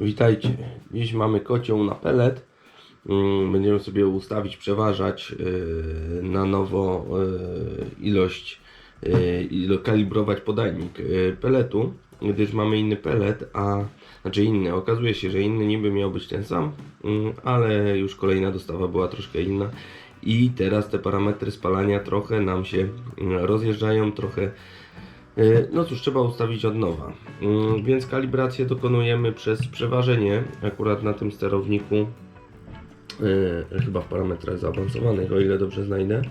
Witajcie. Dziś mamy kocioł na pelet. Mm, Będziemy sobie ustawić, przeważać yy, na nowo yy, ilość, yy, ilo, kalibrować podajnik peletu, gdyż mamy inny pelet, a znaczy inny. Okazuje się, że inny niby miał być ten sam, mm, ale już kolejna dostawa była troszkę inna. I teraz te parametry spalania trochę nam się mm, rozjeżdżają, trochę E, No cóż, trzeba ustawić od nowa. Mm, Więc kalibrację dokonujemy przez przeważenie akurat na tym sterowniku. e, Chyba w parametrach zaawansowanych, o ile dobrze znajdę.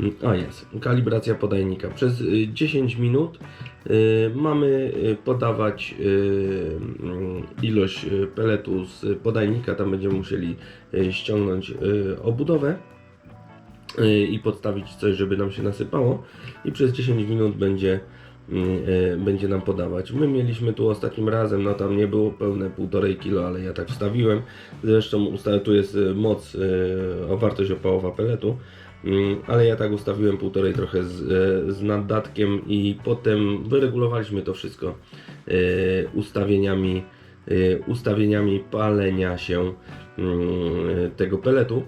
Mm, A jest, kalibracja podajnika. Przez y, 10 minut y, mamy podawać mm, ilość peletu z podajnika. Tam będziemy musieli ściągnąć obudowę i podstawić coś, żeby nam się nasypało i przez 10 minut będzie, mm, y, będzie nam podawać. My mieliśmy tu ostatnim razem, no tam nie było pełne 1,5 kg, ale ja tak wstawiłem. Zresztą tu jest y, moc, y, wartość opałowa peletu. Ale ja tak ustawiłem półtorej trochę z, y, z naddatkiem i potem wyregulowaliśmy to wszystko y, ustawieniami, y, ustawieniami palenia się tego peletu.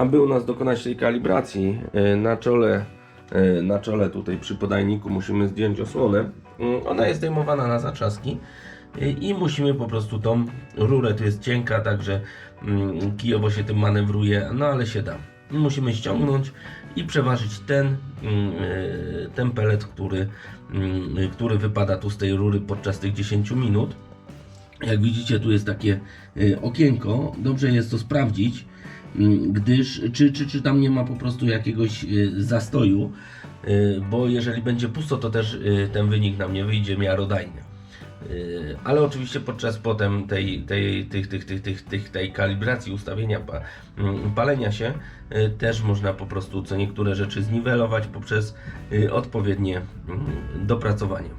Aby u nas dokonać tej kalibracji e, na czole, e, na czole tutaj przy podajniku musimy zdjąć osłonę. Mm, Ona jest zdejmowana na zaczaski e, i musimy po prostu tą rurę, to jest cienka, także mm, kijowo się tym manewruje, no ale się da. Musimy ściągnąć i przeważyć ten, mm, ten pelet, który, który wypada tu z tej rury podczas tych 10 minut. Jak widzicie, tu jest takie okienko. Dobrze jest to sprawdzić, gdyż czy, czy, czy tam nie ma po prostu jakiegoś y, zastoju, y, bo jeżeli będzie pusto, to też y, ten wynik nam nie wyjdzie miarodajny. Ale oczywiście podczas potem tej, tej, tych, tych, tych, tych, tych, tej kalibracji ustawienia mm, palenia się też można po prostu co niektóre rzeczy zniwelować poprzez odpowiednie mm, dopracowanie.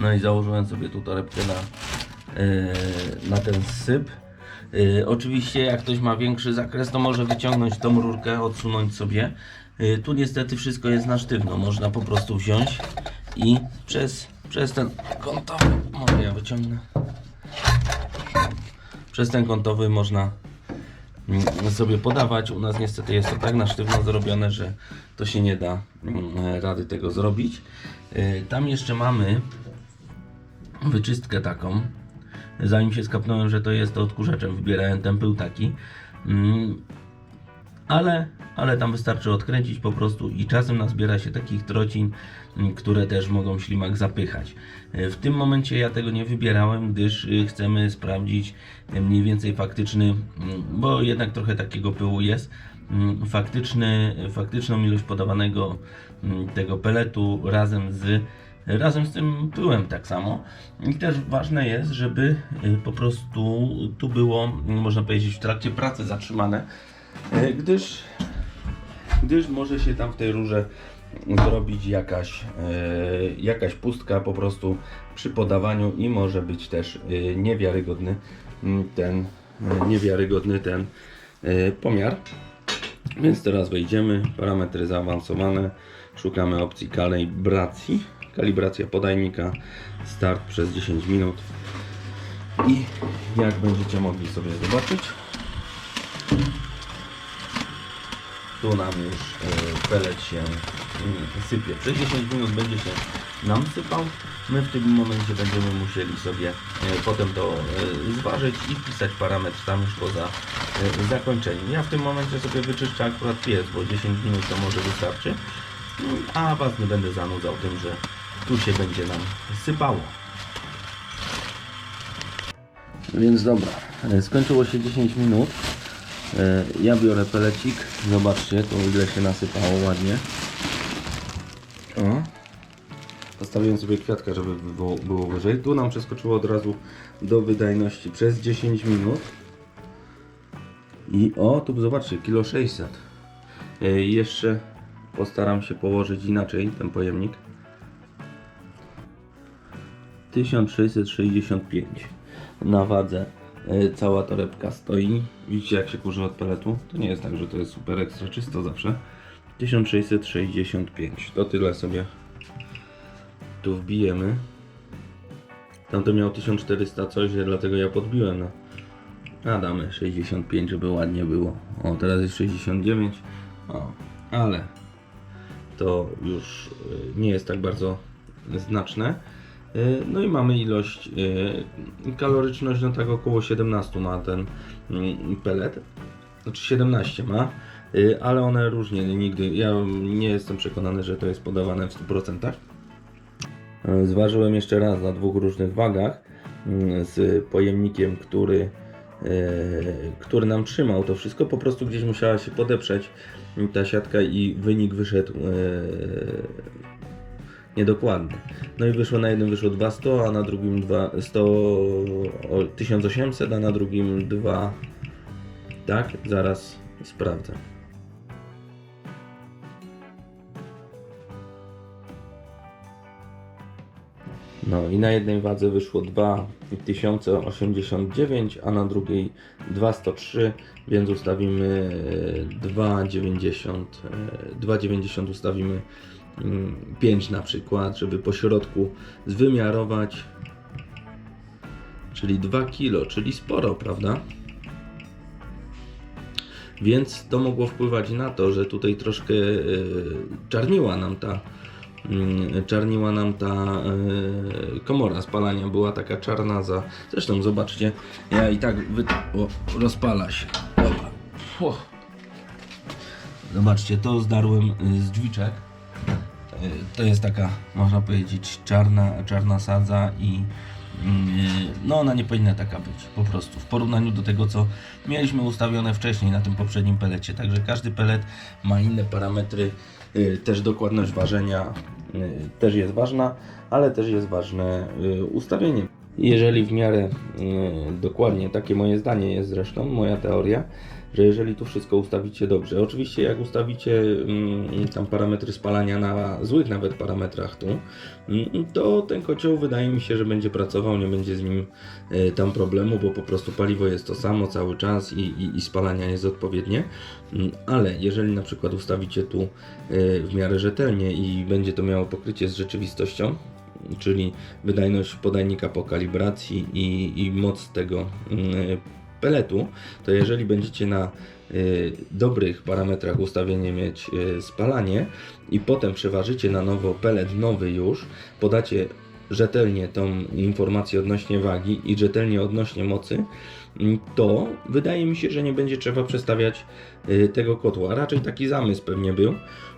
No i założyłem sobie tu torebkę na, na ten syp. Yy, oczywiście jak ktoś ma większy zakres, to może wyciągnąć tą rurkę, odsunąć sobie. Yy, tu niestety wszystko jest na sztywno. Można po prostu wziąć i przez, przez ten kątowy, może ja wyciągnę. Przez ten kątowy można mm, sobie podawać. U nas niestety jest to tak na sztywno zrobione, że to się nie da mm, rady tego zrobić. Yy, Tam jeszcze mamy wyczystkę taką. Zanim się skapnąłem, że to jest to odkurzaczem, wybierałem ten pył taki. Mm, ale, ale tam wystarczy odkręcić po prostu i czasem nazbiera się takich trocin, mm, które też mogą ślimak zapychać. E, W tym momencie ja tego nie wybierałem, gdyż y, chcemy sprawdzić e, mniej więcej faktyczny, mm, bo jednak trochę takiego pyłu jest, faktyczny, faktyczną ilość podawanego tego peletu razem z razem z tym pyłem tak samo. I też ważne jest, żeby y, po prostu tu było, można powiedzieć, w trakcie pracy zatrzymane, y, gdyż, gdyż może się tam w tej rurze zrobić jakaś, y, jakaś pustka po prostu przy podawaniu i może być też y, niewiarygodny mm, ten, niewiarygodny ten pomiar. Więc teraz wejdziemy, parametry zaawansowane, szukamy opcji kalibracji, kalibracja podajnika, start przez 10 minut i jak będziecie mogli sobie zobaczyć, tu nam już e, pelet się mm, sypie. Przez 10 minut będzie się nam sypał. My w tym momencie będziemy musieli sobie e, potem to e, zważyć i wpisać parametr tam już poza zakończeniem. Ja w tym momencie sobie wyczyszczę akurat piec, bo 10 minut to może wystarczy. Mm, A Was nie będę zanudzał tym, że tu się będzie nam sypało. Więc dobra, e, skończyło się 10 minut. E, Ja biorę pelecik. Zobaczcie, to ile się nasypało ładnie. O. Postawiłem sobie kwiatka, żeby było, było wyżej. Tu nam przeskoczyło od razu do wydajności przez 10 minut. I o, tu zobaczcie, kilo 600. E, Jeszcze postaram się położyć inaczej ten pojemnik. 1665 na wadze e, cała torebka stoi. Widzicie jak się kurzy od peletu? To nie jest tak, że to jest super ekstra czysto zawsze. 1665. To tyle sobie tu wbijemy. Tamto miał 1400 coś, dlatego ja podbiłem na a damy 65, żeby ładnie było. O, teraz jest 69. O, ale to już y, nie jest tak bardzo znaczne. Y, No i mamy ilość, y, kaloryczność, no tak około 17 ma ten mm, pelet. Znaczy 17 ma, y, ale one różnie, nigdy, ja nie jestem przekonany, że to jest podawane w 100%. Y, Zważyłem jeszcze raz na dwóch różnych wagach mm, z pojemnikiem, który, który nam trzymał to wszystko. Po prostu gdzieś musiała się podeprzeć ta siatka i wynik wyszedł e, niedokładny. No i wyszło na jednym wyszło 200, a na drugim 2, 100, o, 1800, a na drugim 2. Tak, zaraz sprawdzę. No i na jednej wadze wyszło 2089, a na drugiej 203, więc ustawimy e, 290, e, 290 ustawimy mm, 5 na przykład, żeby po środku zwymiarować, czyli 2 kg, czyli sporo, prawda? Więc to mogło wpływać na to, że tutaj troszkę e, czarniła nam ta mm, czarniła nam ta e, komora spalania, była taka czarna za... Zresztą zobaczcie, ja i tak wy... o, rozpala się. Dobra. Zobaczcie, to zdarłem y, z drzwiczek. Y, To jest taka, można powiedzieć, czarna, czarna sadza i mm, no ona nie powinna taka być, po prostu, w porównaniu do tego, co mieliśmy ustawione wcześniej na tym poprzednim pelecie. Także każdy pelet ma inne parametry, y, też dokładność ważenia y, też jest ważna, ale też jest ważne y, ustawienie. Jeżeli w miarę y, dokładnie, takie moje zdanie jest zresztą, moja teoria, że jeżeli tu wszystko ustawicie dobrze, oczywiście jak ustawicie mm, tam parametry spalania na złych nawet parametrach tu, mm, to ten kocioł wydaje mi się, że będzie pracował, nie będzie z nim y, tam problemu, bo po prostu paliwo jest to samo cały czas i, i, i spalania jest odpowiednie, Mm, ale jeżeli na przykład ustawicie tu y, w miarę rzetelnie i będzie to miało pokrycie z rzeczywistością, czyli wydajność podajnika po kalibracji i, i moc tego peletu, to jeżeli będziecie na y, dobrych parametrach ustawienie mieć y, spalanie i potem przeważycie na nowo pelet nowy już, podacie rzetelnie tą informację odnośnie wagi i rzetelnie odnośnie mocy, mm, to wydaje mi się, że nie będzie trzeba przestawiać y, tego kotła. Raczej taki zamysł pewnie był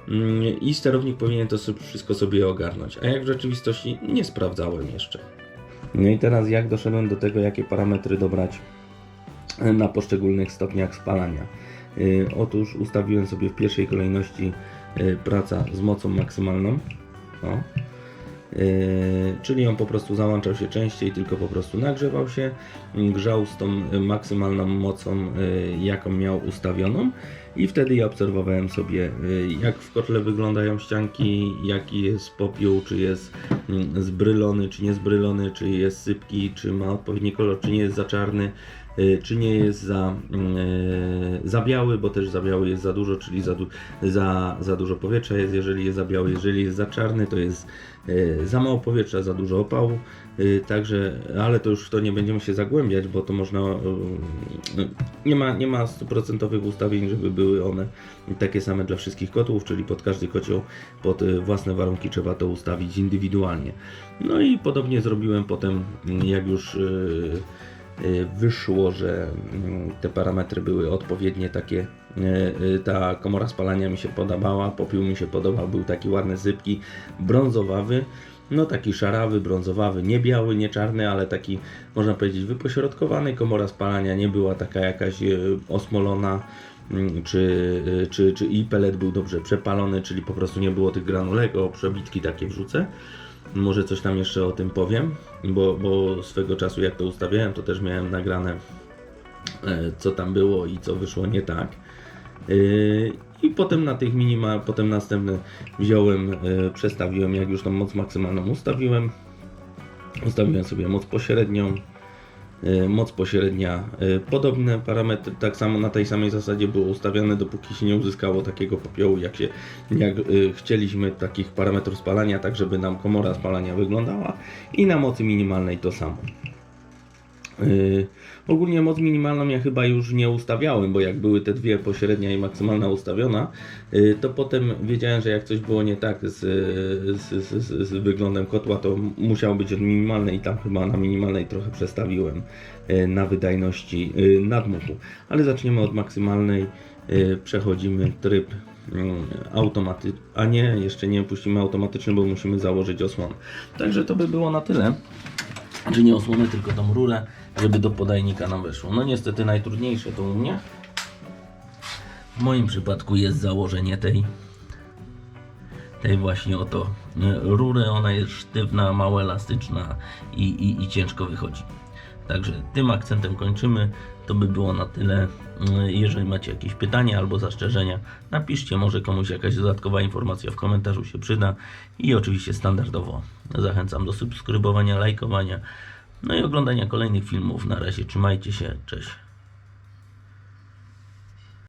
mm, i sterownik powinien to wszystko sobie ogarnąć. A jak w rzeczywistości nie sprawdzałem jeszcze. No i teraz jak doszedłem do tego, jakie parametry dobrać na poszczególnych stopniach spalania. Y, Otóż ustawiłem sobie w pierwszej kolejności y, praca z mocą maksymalną. O. Y, Czyli on po prostu załączał się częściej, tylko po prostu nagrzewał się, grzał z tą maksymalną mocą, jaką miał ustawioną i wtedy ja obserwowałem sobie, jak w kotle wyglądają ścianki, jaki jest popiół, czy jest mm, zbrylony, czy nie zbrylony, czy jest sypki, czy ma odpowiedni kolor, czy nie jest za czarny, czy nie jest za, y, za biały, bo też za biały jest za dużo, czyli za, za, za dużo powietrza jest, jeżeli jest za biały, jeżeli jest za czarny, to jest y, za mało powietrza, za dużo opału, y, także, ale to już w to nie będziemy się zagłębiać, bo to można, y, y, nie ma, nie ma stuprocentowych ustawień, żeby były one takie same dla wszystkich kotłów, czyli pod każdy kocioł, pod y, własne warunki trzeba to ustawić indywidualnie. No i podobnie zrobiłem potem, y, jak już y, y, wyszło, że mm, te parametry były odpowiednie takie. y, y, Ta komora spalania mi się podobała, popiół mi się podobał, był taki ładny, sypki, brązowawy. No taki szarawy, brązowawy, nie biały, nie czarny, ale taki można powiedzieć wypośrodkowany. Komora spalania nie była taka jakaś y, osmolona, mm, czy, y, czy, czy i pelet był dobrze przepalony, czyli po prostu nie było tych granulek, o przebitki takie wrzucę. Może coś tam jeszcze o tym powiem, bo, bo swego czasu jak to ustawiałem, to też miałem nagrane e, co tam było i co wyszło nie tak. E, I potem na tych minima, potem następne wziąłem, e, przestawiłem, jak już tą moc maksymalną ustawiłem. Ustawiłem sobie moc pośrednią. Y, moc pośrednia, y, podobne parametry, tak samo na tej samej zasadzie było ustawiane, dopóki się nie uzyskało takiego popiołu, jak, się, jak y, chcieliśmy, takich parametrów spalania, tak żeby nam komora spalania wyglądała i na mocy minimalnej to samo. Yy, ogólnie moc minimalną ja chyba już nie ustawiałem, bo jak były te dwie pośrednia i maksymalna ustawiona, yy, to potem wiedziałem, że jak coś było nie tak z, z, z, z, wyglądem kotła, to musiało być od minimalnej i tam chyba na minimalnej trochę przestawiłem yy, na wydajności nadmuchu. Ale zaczniemy od maksymalnej, przechodzimy tryb automaty, a nie, jeszcze nie puścimy automatyczny, bo musimy założyć osłon. Także to by było na tyle. Czy nie osłonę, tylko tą rurę, żeby do podajnika nam weszło. No niestety najtrudniejsze to u mnie. W moim przypadku jest założenie tej tej właśnie oto e, rury. Ona jest sztywna, mało elastyczna i, i, i ciężko wychodzi. Także tym akcentem kończymy. To by było na tyle. E, Jeżeli macie jakieś pytania albo zastrzeżenia, napiszcie, może komuś jakaś dodatkowa informacja w komentarzu się przyda. I oczywiście standardowo zachęcam do subskrybowania, lajkowania, no i oglądania kolejnych filmów. Na razie trzymajcie się, cześć.